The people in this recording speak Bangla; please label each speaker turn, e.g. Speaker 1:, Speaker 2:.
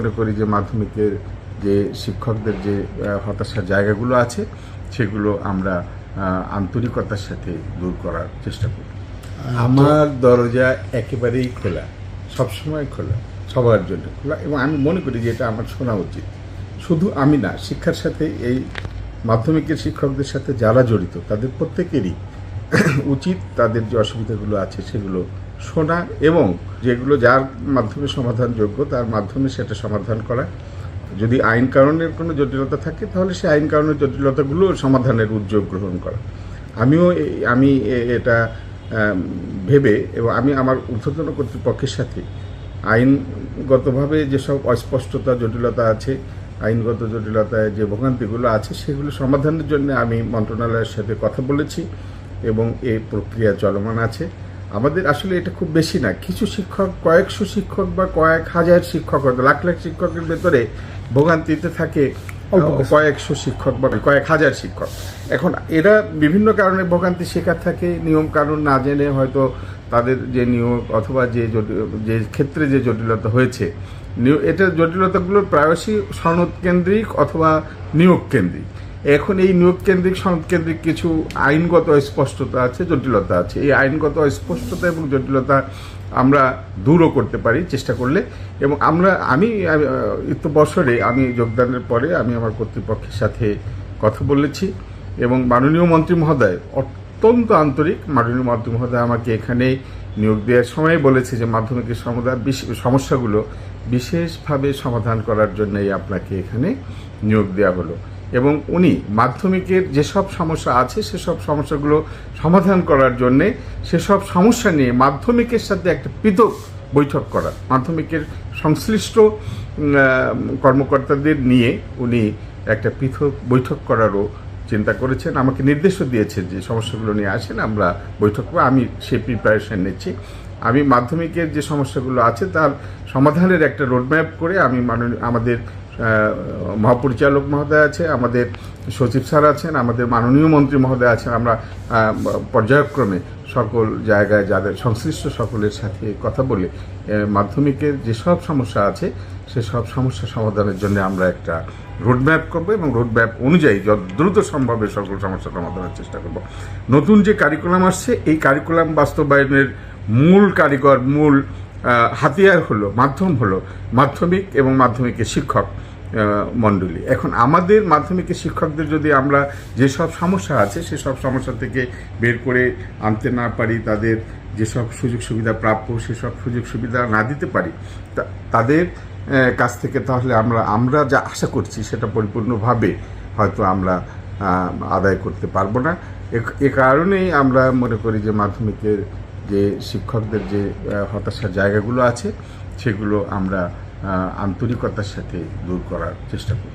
Speaker 1: মনে করি যে মাধ্যমিকের যে শিক্ষকদের যে হতাশার জায়গাগুলো আছে সেগুলো আমরা আন্তরিকতার সাথে দূর করার চেষ্টা করি। আমার দরজা একেবারেই খোলা সবসময় খোলা সবার জন্য খোলা এবং আমি মনে করি যে এটা আমার শোনা উচিত। শুধু আমি না শিক্ষার সাথে এই মাধ্যমিকের শিক্ষকদের সাথে যারা জড়িত তাদের প্রত্যেকেরই উচিত তাদের যে অসুবিধাগুলো আছে সেগুলো শোনা এবং যেগুলো যার মাধ্যমে সমাধানযোগ্য, তার মাধ্যমে সেটা সমাধান করা। যদি আইন কারণের কোনো জটিলতা থাকে, তাহলে সেই আইন কারণের জটিলতাগুলো সমাধানের উদ্যোগ গ্রহণ করা। আমিও আমি এ- এটা ভেবে এবং আমি আমার ঊর্ধ্বতন কর্তৃপক্ষের সাথে আইনগতভাবে যেসব অস্পষ্টতা, জটিলতা আছে, আইনগত জটিলতায় যে ভোগান্তিগুলো আছে, সেগুলো সমাধানের জন্য আমি মন্ত্রণালয়ের সাথে কথা বলেছি এবং এই প্রক্রিয়া চলমান আছে। আমাদের আসলে এটা খুব বেশি না। কিছু শিক্ষক কয়েকশো শিক্ষক বা কয়েক হাজার শিক্ষক লাখ লাখ শিক্ষকের ভেতরে ভোগান্তিতে থাকে কয়েকশো শিক্ষক বা কয়েক হাজার শিক্ষক। এখন এরা বিভিন্ন কারণে ভোগান্তি শেখার থাকে নিয়ম কানুন না জেনে হয়তো তাদের যে নিয়োগ অথবা যে যে ক্ষেত্রে যে জটিলতা হয়েছে নিয়- এটার জটিলতাগুলো প্রায়শই সনদ কেন্দ্রিক অথবা নিয়োগ কেন্দ্রিক। এখন এই নিয়োগ কেন্দ্রিক কেন্দ্রিক কিছু আইনগত অস্পষ্টতা আছে, জটিলতা আছে। এই আইনগত অস্পষ্টতা এবং জটিলতা আমরা দূরও করতে পারি, চেষ্টা করলে। এবং আমরা, আমি ইত্য বছরে আমি যোগদানের পরে আমি আমার কর্তৃপক্ষের সাথে কথা বলেছি এবং মাননীয় মন্ত্রী মহোদয় অত্যন্ত আন্তরিক। মাননীয় মন্ত্রী মহোদয় আমাকে এখানে নিয়োগ দেওয়ার সময় বলেছে যে মাধ্যমিকের বিশ- সমস্যাগুলো বিশেষভাবে সমাধান করার জন্যই আপনাকে এখানে নিয়োগ দেওয়া হলো। এবং উনি মাধ্যমিকের যেসব সমস্যা আছে সেসব সমস্যাগুলো সমাধান করার জন্যে সেসব সমস্যা নিয়ে মাধ্যমিকের সাথে একটা পৃথক বৈঠক করা। মাধ্যমিকের সংশ্লিষ্ট কর্মকর্তাদের নিয়ে উনি একটা পৃথক বৈঠক করারও চিন্তা করেছেন। আমাকে নির্দেশও দিয়েছেন যে সমস্যাগুলো নিয়ে আসেন, আমরা বৈঠক করব। আমি সে প্রিপারেশান নিচ্ছি। আমি মাধ্যমিকের যে সমস্যাগুলো আছে, তার সমাধানের একটা রোডম্যাপ করে আমি আমাদের মহাপরিচালক মহোদয় আছে, আমাদের সচিব স্যার আছেন, আমাদের মাননীয় মন্ত্রী মহোদয় আছেন, আমরা পর্যায়ক্রমে সকল জায়গায় যাদের সংশ্লিষ্ট সকলের সাথে কথা বলে মাধ্যমিকের যেসব সমস্যা আছে সেসব সমস্যা সমাধানের জন্য আমরা একটা রোডম্যাপ করব এবং রোডম্যাপ অনুযায়ী যত দ্রুত সম্ভব সকল সমস্যা সমাধানের চেষ্টা করব। নতুন যে কারিকুলাম আসছে, এই কারিকুলাম বাস্তবায়নের মূল কারিগর, মূল হাতিয়ার হলো, মাধ্যম হলো মাধ্যমিক এবং মাধ্যমিকের শিক্ষক। মণ্ডলী। এখন আমাদের মাধ্যমিকের শিক্ষকদের যদি আমরা যেসব সমস্যা আছে সেসব সমস্যা থেকে বের করে আনতে না পারি, তাদের যেসব সুযোগ সুবিধা প্রাপ্য সেসব সুযোগ সুবিধা না দিতে পারি তাদের কাছ থেকে তাহলে আমরা আমরা যা আশা করছি সেটা পরিপূর্ণভাবে হয়তো আমরা আদায় করতে পারব না। এ- কারণেই আমরা মনে করি যে মাধ্যমিকের যে শিক্ষকদের যে হতাশার জায়গাগুলো আছে, সেগুলো আমরা আন্তরিকতার সাথে দূর করার চেষ্টা করি